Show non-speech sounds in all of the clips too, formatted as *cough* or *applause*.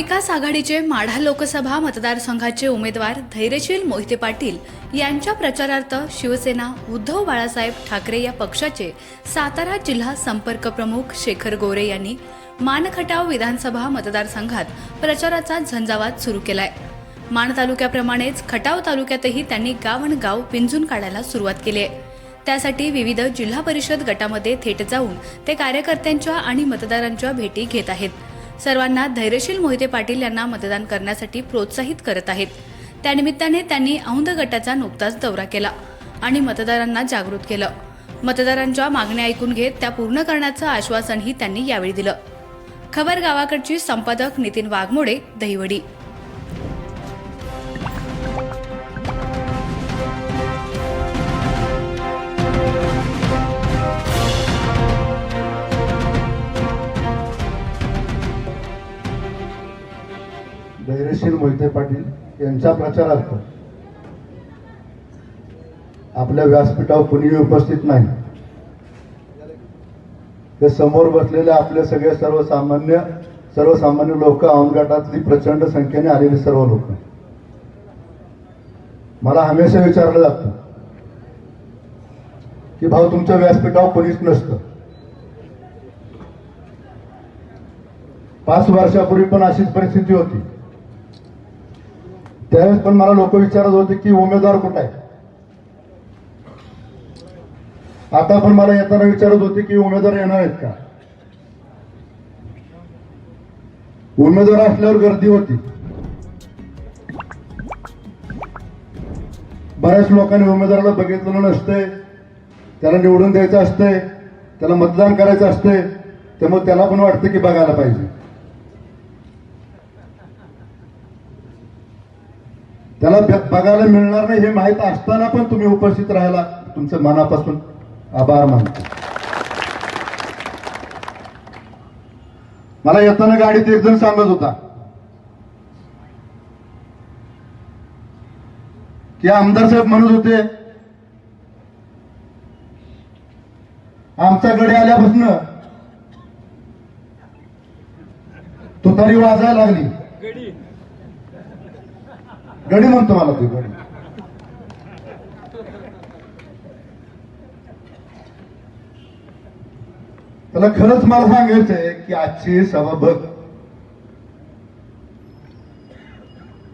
महाविकास आघाडीचे माढा लोकसभा मतदारसंघाचे उमेदवार धैर्यशील मोहिते पाटील यांच्या प्रचारार्थ शिवसेना उद्धव बाळासाहेब ठाकरे या पक्षाचे सातारा जिल्हा संपर्क प्रमुख शेखर गोरे यांनी मानखटाव विधानसभा मतदारसंघात प्रचाराचा झंझावात सुरू केलाय. मान तालुक्याप्रमाणेच खटाव तालुक्यातही त्यांनी गावणगाव पिंजून काढायला सुरुवात केली आहे. त्यासाठी विविध जिल्हा परिषद गटामध्ये थेट जाऊन ते कार्यकर्त्यांच्या आणि मतदारांच्या भेटी घेत आहेत. सर्वांना धैर्यशील मोहिते पाटील यांना मतदान करण्यासाठी प्रोत्साहित करत आहेत. त्यानिमित्ताने त्यांनी औंध गटाचा नुकताच दौरा केला आणि मतदारांना जागृत केलं. मतदारांच्या मागण्या ऐकून घेत त्या पूर्ण करण्याचं आश्वासनही त्यांनी यावेळी दिलं. खबर गावाकडची संपादक नितीन वाघमोडे दहिवडी. धैर्यशील मोहिते पाटील यांच्या प्रचारार्थ. आपल्या व्यासपीठावर कुणीही उपस्थित नाही. ते समोर बसलेले आपले सगळे सर्वसामान्य सर्वसामान्य लोक औनगटातली प्रचंड संख्येने आलेली सर्व लोक. मला हमेशा विचारलं जातं की भाऊ तुमच्या व्यासपीठावर कोणीच नसतं. पाच वर्षापूर्वी पण अशीच परिस्थिती होती. त्यावेळेस पण मला लोक विचारत होते की उमेदवार कुठे आहे? आता पण मला येताना विचारत होते की उमेदवार येणार आहेत का? उमेदवार असल्यावर गर्दी होती. बऱ्याच लोकांनी उमेदवाराला बघितलेलं नसतंय त्याला निवडून द्यायचं असतंय त्याला मतदान करायचं असतंय त्यामुळे त्याला पण वाटतं की बघायला पाहिजे. त्याला बघायला मिळणार नाही हे माहीत असताना पण तुम्ही उपस्थित राहायला तुमचं मनापासून आभार मानतो. मला येताना गाडीत एक जण सांगत होता की आमदार साहेब म्हणत होते आमच्याकडे आल्यापासून तुतारी वाजायला लागली. गणी म्हणतो मला तू गणी त्याला खरंच मला सांगायचंय की आजची सभा बघ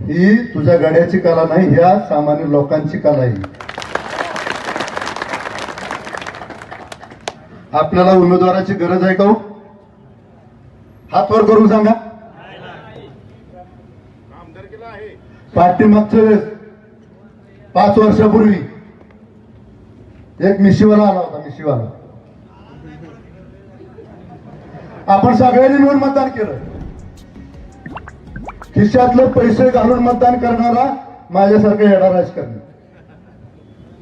ही तुझ्या गाड्याची कला नाही ह्या सामान्य लोकांची कला आहे आपल्याला उमेदवाराची गरज आहे का हात वर करून सांगा पाठीमागच्या वेळेस पाच वर्षापूर्वी. एक मिशीवाला आला होता मिशीवाला आपण सगळ्यांनी मिळून मतदान केलं. खिशातले पैसे घालून मतदान करणारा माझ्यासारखं येडा राजकारणी.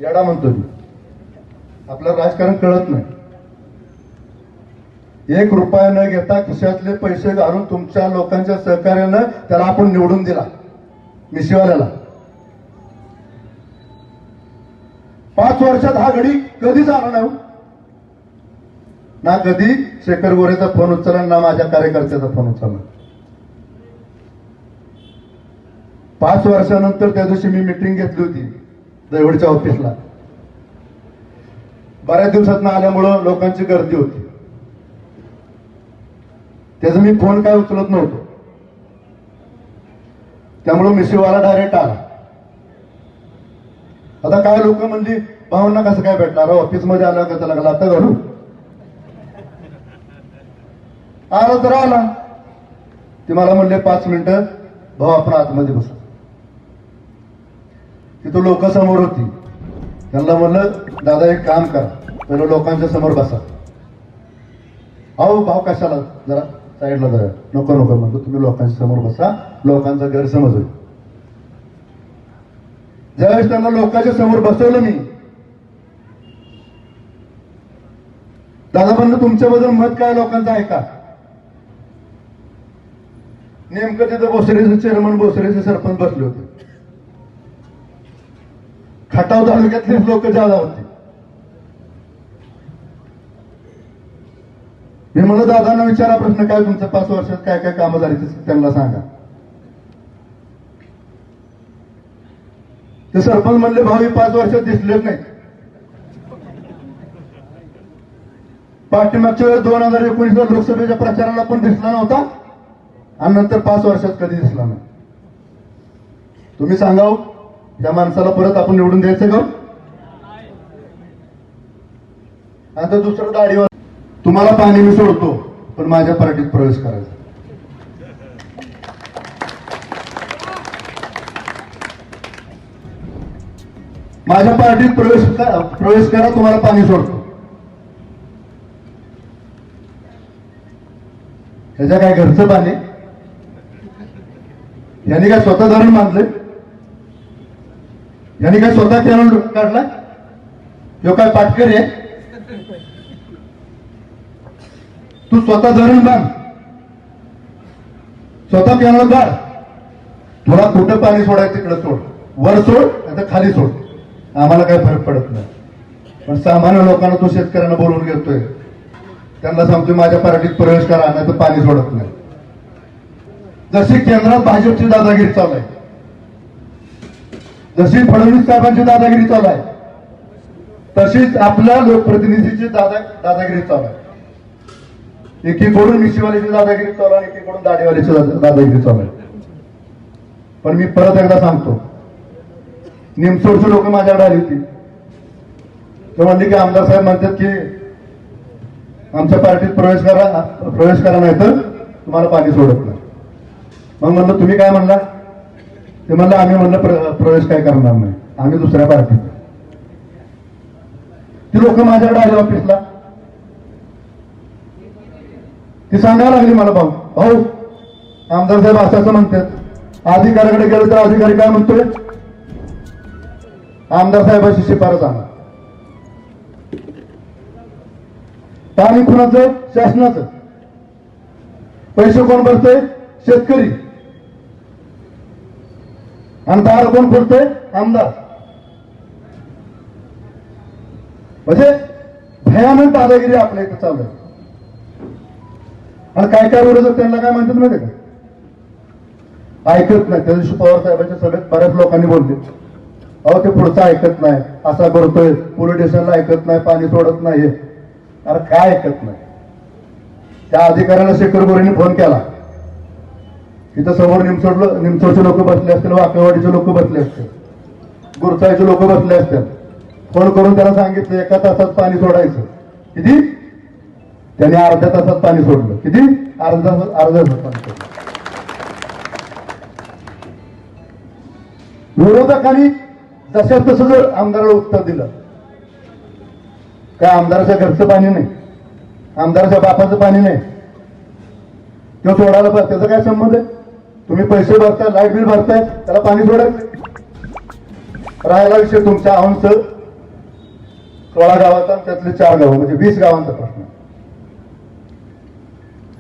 येडा म्हणतो मी. आपलं राजकारण कळत नाही. एक रुपया न घेता खिशातले पैसे घालून तुमच्या लोकांच्या सहकार्यानं त्याला आपण निवडून दिला. मिशीवाल्याला पाच वर्षात हा घडी कधीच आला नाही हो. ना कधी? शेखर गोरेचा फोन उचलला ना माझ्या कार्यकर्त्याचा फोन उचलला. पाच वर्षानंतर त्या दिवशी मी मिटिंग घेतली होती दैवडच्या ऑफिसला बऱ्याच दिवसात आल्यामुळं लोकांची गर्दी होती. त्याचा मी फोन काय उचलत नव्हतो. त्यामुळं मिसिवाला डायरेक्ट आला. आता काय लोक म्हणली भावांना कसं काय भेटणार? ऑफिसमध्ये आला कसं लागला? आता घालू आला तर आला. ते मला म्हणले पाच मिनिटं भाऊ आपण आतमध्ये बसू. तिथं लोक समोर होती. त्यांना म्हणलं दादा एक काम करा. पहिलं लोकांच्या समोर बसा. अहो भाऊ कशाला? जरा साईडला जरा नको नको म्हणतो तुम्ही लोकांच्या समोर बसा. लोकांचा गैरसमज होईल. ज्यावेळेस त्यांना लोकांच्या समोर बसवलं मी दादा म्हणलं तुमच्याबद्दल मत काय लोकांचं? आहे का नेमकं तिथं बोसरेचे चेअरमन बोसरेचे सरपंच बसले होते. खटाव तालुक्यातले लोक जादा होते. मी म्हणलं दादांना विचारा प्रश्न काय तुमचं पाच वर्षात काय काय कामं झाली ते त्यांना सांगा. ते सरपंच म्हणले भावी पाच वर्षात दिसलेच नाही. पाठीमागच्या वेळेस दोन हजार एकोणीस लोकसभेच्या प्रचाराला पण दिसला नव्हता आणि नंतर पाच वर्षात कधी दिसला नाही. तुम्ही सांगाव त्या माणसाला परत आपण निवडून द्यायचं का? आता दुसरं दाढीवर तुम्हाला पाणी मी सोडतो पण माझ्या पार्टीत प्रवेश करायचा. माझ्या पार्टीत प्रवेश करा प्रवेश करा तुम्हाला पाणी सोडतो. त्याच्या काय घरचं पाणी? यांनी काय स्वतः धरण मानले यांनी काय स्वतः कॅनल काढला? ह्यो काय पाटकर आहे? तू स्वतः धरण बांध. स्वतः कॅनल काढ तुला कुठं पाणी सोडायचं तिकडं सोड. वर सोड आता खाली सोड. आम्हाला काही फरक पडत नाही. पण सामान्य लोकांना तो शेतकऱ्यांना बोलवून घेतोय. त्यांना सांगतोय माझ्या पार्टीत प्रवेश करा नाही तर पाणी सोडत नाही. जशी केंद्रात भाजपची दादागिरी चालू आहे जशी फडणवीस साहेबांची दादागिरी चालू आहे तशीच आपल्या लोकप्रतिनिधीची दादा दादागिरी चालू आहे. एकीकडून मिशीवालीची दादागिरी चालू आहे एकीकडून दाढीवालीची दादागिरी चालू आहे. पण मी परत एकदा सांगतो निमसोडचे लोक माझ्याकडे आली होती. ते म्हणले की आमदार साहेब म्हणतात की आमच्या पार्टीत प्रवेश करा प्रवेश करा नाही तर तुम्हाला पाणी सोडत नाही मग म्हणलं तुम्ही काय म्हणला? ते म्हणलं आम्ही म्हणलं प्र- प्रवेश काय करणार नाही. आम्ही दुसऱ्या पार्टीत. ती लोक माझ्याकडे आली ऑफिसला. ती सांगायला लागली मला भाऊ भाऊ आमदार साहेब असं असं म्हणतात. अधिकाऱ्याकडे गेलो तर अधिकारी काय म्हणतोय? आमदार साहेबाची शिफारस आणा पाणी कुणाचं? शासनाचं. पैसे कोण भरते शेतकरी. आणि दार कोण खोलतोय आमदार. म्हणजे भयानक दादागिरी आपल्या इथं चालू आहे. आणि काय काय विरोधक त्यांना काय म्हणतात माहिती का? ऐकत नाही. त्या दिवशी पवार साहेबांच्या सभेत बऱ्याच लोकांनी बोलले. अहो ते पुढचं ऐकत नाही. असा करतोय पोलीस स्टेशनला ऐकत नाही पाणी सोडत नाही अरे काय ऐकत नाही? त्या अधिकाऱ्याला शेखर गोरेने फोन केला. इथं समोर निमसोड निमसोडचे लोक बसले असतील वाकेवाडीचे लोक बसले असतील गुरसाईचे लोक बसले असतील. फोन करून त्याला सांगितलं एका तासात पाणी सोडायचं. किती? त्याने अर्ध्या तासात पाणी सोडलं. किती? अर्धा तासात अर्ध्या तासात पाणी सोडलं. विरोधकांनी तसं तसं जर आमदाराला उत्तर दिलं. काय आमदाराच्या घरचं पाणी नाही. आमदाराच्या बापाचं पाणी नाही. तो सोडायला पाहिजे. त्याचा काय संबंध आहे? तुम्ही पैसे भरताय लाइट बिल भरताय त्याला पाणी सोडायचं राहायला विषय तुमच्या औंच सोळा गावाचा त्यातले चार गाव म्हणजे वीस गावांचा प्रश्न.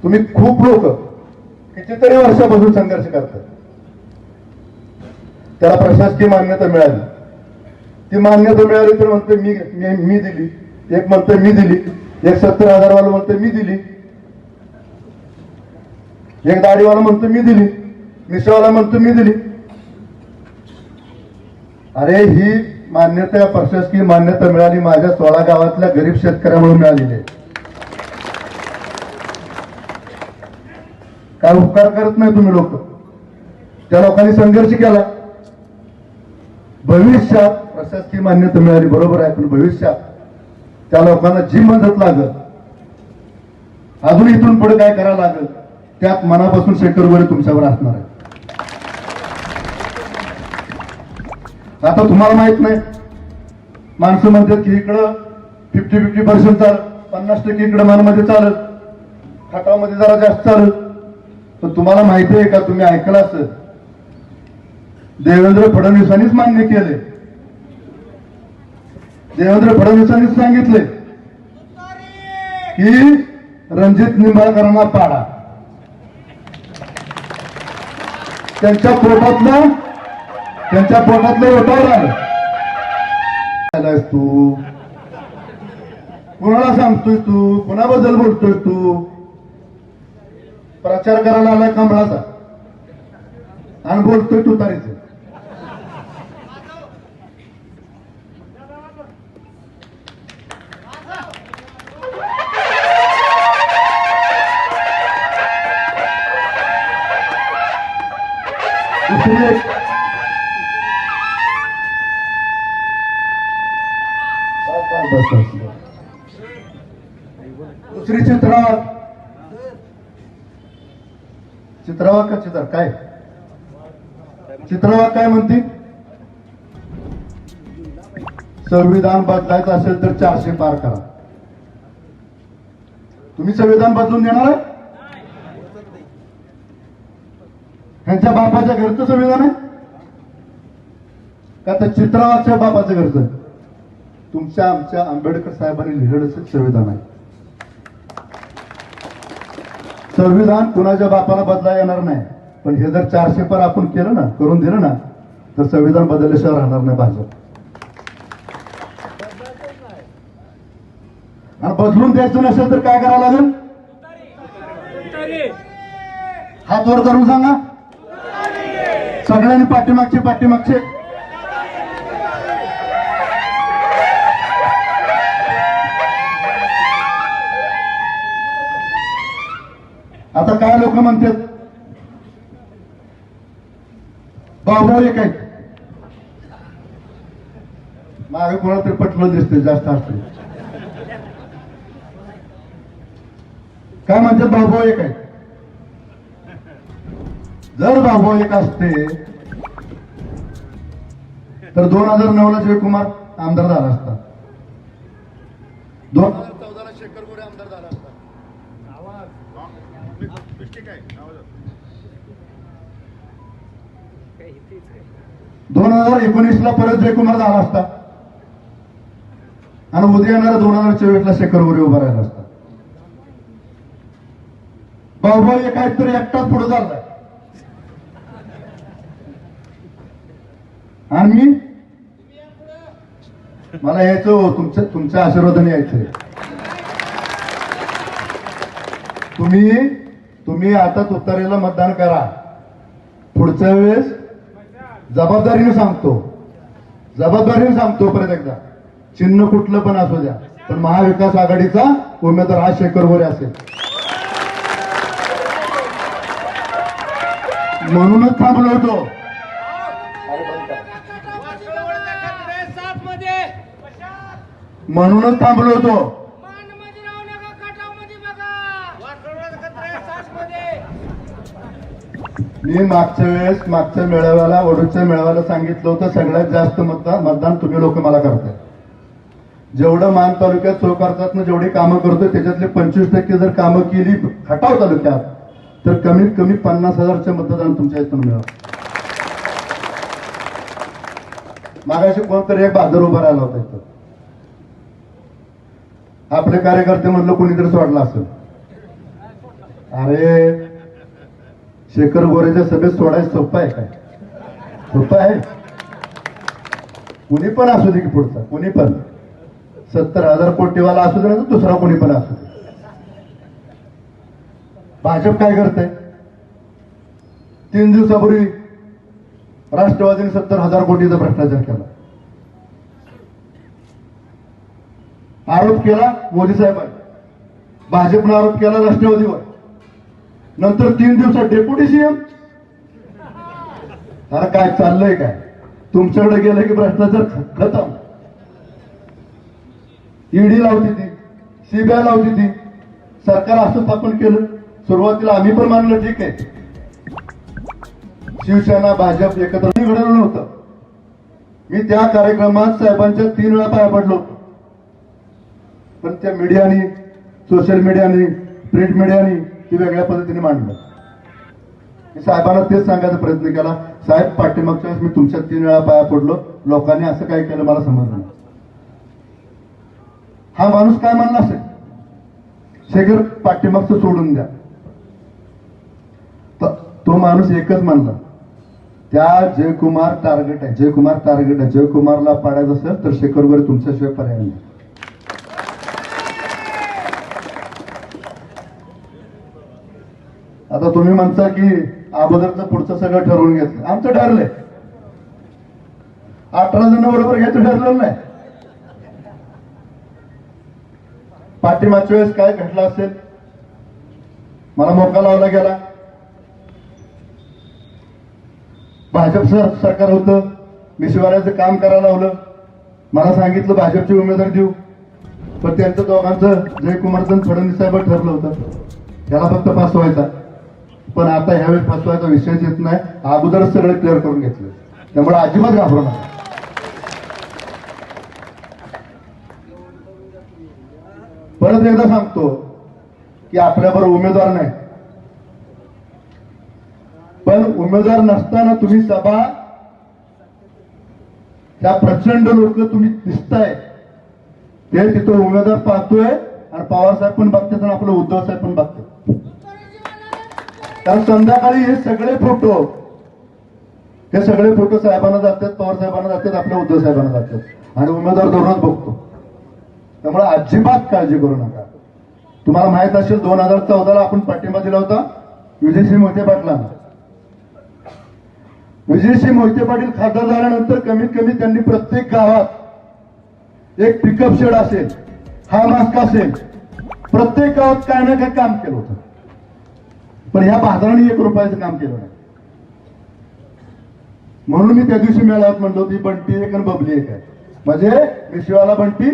तुम्ही खूप लोक कितीतरी वर्षापासून संघर्ष करतात त्याला प्रशासकीय मान्यता मिळाली. ती मान्यता मिळाली तर म्हणते मी मी- दिली. एक म्हणते मी दिली. एक सत्तर हजारवाला म्हणते मी दिली. एक दाढीवाला म्हणतो मी दिली. मिसळवाला म्हणतो मी दिली. अरे ही मान्यता प्रशासकीय मान्यता मिळाली माझ्या सोळा गावातल्या गरीब शेतकऱ्यामुळे मिळालेली आहे. काय उपकार करत नाही तुम्ही लोक? त्या लोकांनी संघर्ष केला. भविष्यात प्रशासकीय मान्यता मिळाली बरोबर आहे पण भविष्यात त्या लोकांना जी मदत लागत अजून इथून पुढे काय करायला लागत त्यात मनापासून शेखर वगैरे तुमच्यावर असणार आहे आता तुम्हाला माहीत नाही माणसं म्हणतात की इकडं फिफ्टी फिफ्टी पर्सेंट चाल पन्नास टक्के इकडं मनमध्ये चालत खटावमध्ये जरा जास्त चालत पण तुम्हाला माहिती आहे का तुम्ही ऐकलं असं देवेंद्र फडणवीसांनीच मान्य केले. देवेंद्र फडणवीसांनीच सांगितले की रणजित निंबाळकरांना पाडा. त्यांच्या पोटातलं त्यांच्या पोटातलं ओटावर आलं तू? कुणाला सांगतोय तू? कुणाबद्दल बोलतोय तू? प्रचार करायला आलाय कमळाचा. आणि बोलतोय तू तारीचा दुसरी चित्रावा का चित्र काय? चित्रावा काय म्हणते? संविधान बदलायचं असेल तर चारशे पार करा. तुम्ही संविधान बदलून देणार आहे? ह्यांच्या बापाच्या घरचं संविधान आहे? का तर चित्रावाच्या बापाचं घरचं? तुमच्या आमच्या आंबेडकर साहेबांनी लिहिलेलं संविधान आहे. संविधान कुणाच्या बापाला बदला येणार नाही. पण हे जर चारशे पर आपण केलं ना करून दिलं ना तर संविधान बदलल्याशिवाय राहणार नाही भाजप. आणि बदलून द्यायचं नसेल तर काय करावं लागेल? हात वर करून सांगा. सगळ्यांनी पाठीमागचे पाठीमागचे. आता काय लोक म्हणतात? भाऊ एक आहे मागे कोणाला तरी पटलं दिसते जास्त असते काय म्हणतात? भाऊ एक आहे जर भाऊ एक असते तर दोन हजार नऊ ला शिवकुमार आमदार झाला असता. दोन हजार चौदा ला शेखर गोरे आमदार झाला असता दोन हजार एकोणीस ला परत जयकुमार झाला असता. आणि उद्या येणारा दोन हजार चोवीस ला शेखर गोरे उभा राहिला असता. आहेत तरी एकटाच पुढे चाललाय. आणि मी? मला यायचं हो, तुमच्या तुमच्या आशीर्वादाने यायचंय तुम्ही? तुम्ही आता तुतारीला मतदान करा. पुढच्या वेळेस जबाबदारीने सांगतो. जबाबदारीने सांगतो परत एकदा. चिन्ह कुठलं पण असू द्या. पण महाविकास आघाडीचा उमेदवार हा शेखर गोरे असेल. म्हणूनच थांबलो होतो. म्हणूनच थांबलो होतो. मी मागच्या वेळेस मागच्या मेळाव्याला ओढूच्या मेळाव्याला सांगितलं होतं सगळ्यात जास्त मतदान मतदान तुम्ही लोक मला करताय. जेवढं मान तालुक्यात चौकारतात जेवढी कामं करतोय त्याच्यातले पंचवीस टक्के जर कामं केली खटाव तालुक्यात तर कमीत कमी पन्नास हजारचे मतदान तुमच्या इथून मिळावं मागाशी कोणतरी एक बाजार उभा राहिला होता इथं. आपले कार्यकर्ते म्हणलं कोणीतरी सोडला असेल. अरे शेखर गोरेच्या सभेत सोडायचं सोपं आहे काय? सोपं आहे? कुणी पण असू दे की पुढचा कुणी पण. सत्तर हजार कोटीवाला असू दे ना तर दुसरा कोणी पण असू दे. भाजप काय करतंय? तीन दिवसापूर्वी राष्ट्रवादीने सत्तर हजार कोटीचा भ्रष्टाचार केला. आरोप केला मोदी साहेबांनी. भाजपनं आरोप केला राष्ट्रवादीवर. नंतर तीन दिवसात डेप्युटी सीएम? अरे काय चाललंय काय? तुमच्याकडे गेलं की भ्रष्टाचार खतम. ईडी लावती ती सीबीआय लावती ती. सरकार असं स्थापन केलं. सुरुवातीला आम्ही पण मानलं ठीक आहे. शिवसेना भाजप एकत्र घडवलं होतं मी त्या कार्यक्रमात साहेबांच्या तीन वेळा पाया पडलो. पण त्या मीडियाने सोशल मीडियाने प्रिंट मीडियानी ती वेगळ्या पद्धतीने मांडलं. मी साहेबांना तेच सांगायचा प्रयत्न केला साहेब पाठीमागच्या वेळेस मी तुमच्या तीन वेळा पाया पडलो. लोकांनी असं काय केलं मला समजलं हा माणूस काय म्हणला असेल? शेखर पाठीमागचं सोडून द्या. तो माणूस एकच म्हणला त्या जयकुमार टार्गेट आहे. जयकुमार टार्गेट आहे. जयकुमारला पाडायचं असेल तर शेखर वगैरे तुमच्याशिवाय पर्याय नाही. आता तुम्ही म्हणता की अगोदरचं पुढचं सगळं ठरवून घेतलं. आमचं ठरलंय. अठरा जण बरोबर घ्यायचं ठरलेलं नाही. पाठीमागच्या वेळेस काय घडलं असेल? मला मोका लावला गेला. भाजप सरकार होतं. मी शिवारायचं काम करायला लावलं. मला सांगितलं भाजपची उमेदवार देऊ. पण त्यांचं दोघांचं जयकुमारचं फडणवीस साहेब ठरलं होतं. त्याला फक्त फसवायचा पण आता ह्यावेळी फसवायचा विषयच येत नाही. अगोदरच सगळं क्लिअर करून घेतलं. त्यामुळे अजिबात घाबरू नका. परत एकदा सांगतो की आपल्याबरोबर उमेदवार नाही. पण उमेदवार नसताना तुम्ही सभा त्या प्रचंड लोक तुम्ही दिसताय. ते तिथं उमेदवार पाहतोय आणि पवार साहेब पण बघतात आणि आपलं उद्धव साहेब पण बघतात. कारण संध्याकाळी हे सगळे फोटो हे सगळे फोटो साहेबांना जातात पवार साहेबांना जातात आपल्या उद्धव साहेबांना जातात. आणि उमेदवार धोरणात बघतो. त्यामुळे अजिबात काळजी करू नका. तुम्हाला माहीत असेल दोन हजार चौदाला आपण पाठिंबा दिला होता विजयसिंह मोहिते पाटलांना. विजयसिंह मोहिते पाटील खासदार झाल्यानंतर कमीत कमी त्यांनी प्रत्येक गावात एक पिकअप शेड असेल हा मास्क असेल. प्रत्येक गावात काय ना काय काम केलं होतं. पण ह्या बाजाराने एक रुपयाचं काम केलं नाही. म्हणून मी त्या दिवशी मेळाव्यात म्हणलो ती बंटी एक आणि बबली एक आहे. म्हणजे मिशिवाला बंटी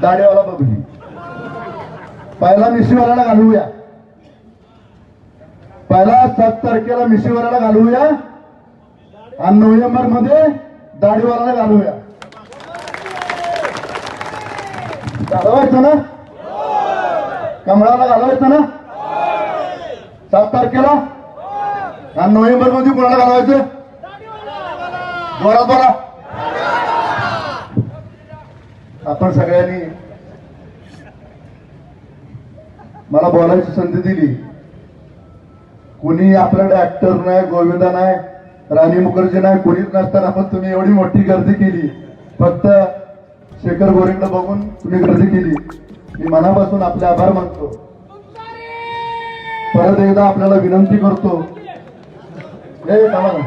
दाढेवाला बबली. पहिला मिशिवाल्याला घालवूया पहिला सात तारखेला मिशिवाल्याला घालवूया आणि नोव्हेंबरमध्ये दाढीवाल्याला घालवूया घालवायचं ना? कमळाला घालवायचं ना? सात तारखेला? आणि नोव्हेंबरमध्ये कोणाला घालवायचं? जोरात बोला. आपण सगळ्यांनी मला बोलायची संधी दिली. कुणी आपल्याकडे ऍक्टर नाही गोविंदा नाही राणी मुखर्जी नाही कुणीच नसताना पण तुम्ही एवढी मोठी गर्दी केली. फक्त शेखर गोरेंकडे बघून तुम्ही गर्दी केली. मी मनापासून आपले आभार मानतो. परत एकदा आपल्याला विनंती करतो. ना.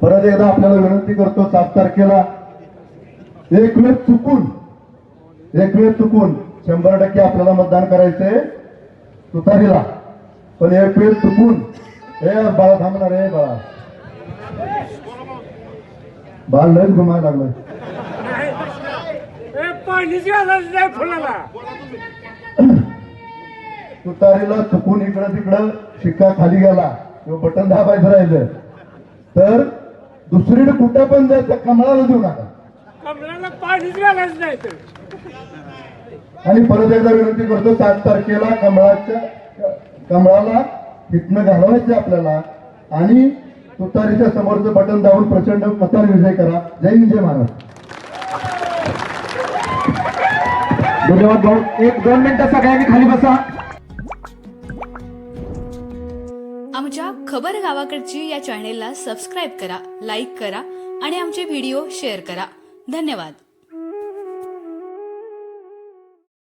परत एकदा आपल्याला विनंती करतो सात तारखेला. एक वेळ चुकून एक वेळ चुकून शंभर टक्के आपल्याला मतदान करायचंय तुतारीला. पण एक वेळ चुकून हे बाळा थांबणार रे बाळा. बाळ लयच घुमायला लागलाय. पाणीच फुलाला. *clears throat* तुतारीला चुकून इकडं तिकडं शिक्का खाली गेला. किंवा बटन दाबायचं राहिलं तर दुसरीकडे कुठं पण जायचं कमळाला देऊ नका. कमळाला पाणीच घालायचं नाही तर. आणि परत एकदा विनंती करतो सात तारखेला कमळाच्या कमळाला इथनं घालवायचं आपल्याला. आणि तुतारीच्या समोरचं बटन दाबून प्रचंड मताने विजय करा. जय हिंद जय महाराष्ट्र. धन्यवाद भाऊ. एक दोन मिनिटं सगळ्यांनी खाली बसा. खबर गावाकडची या चॅनेलला सबस्क्राईब करा लाईक करा आणि आमचे व्हिडिओ शेअर करा. धन्यवाद.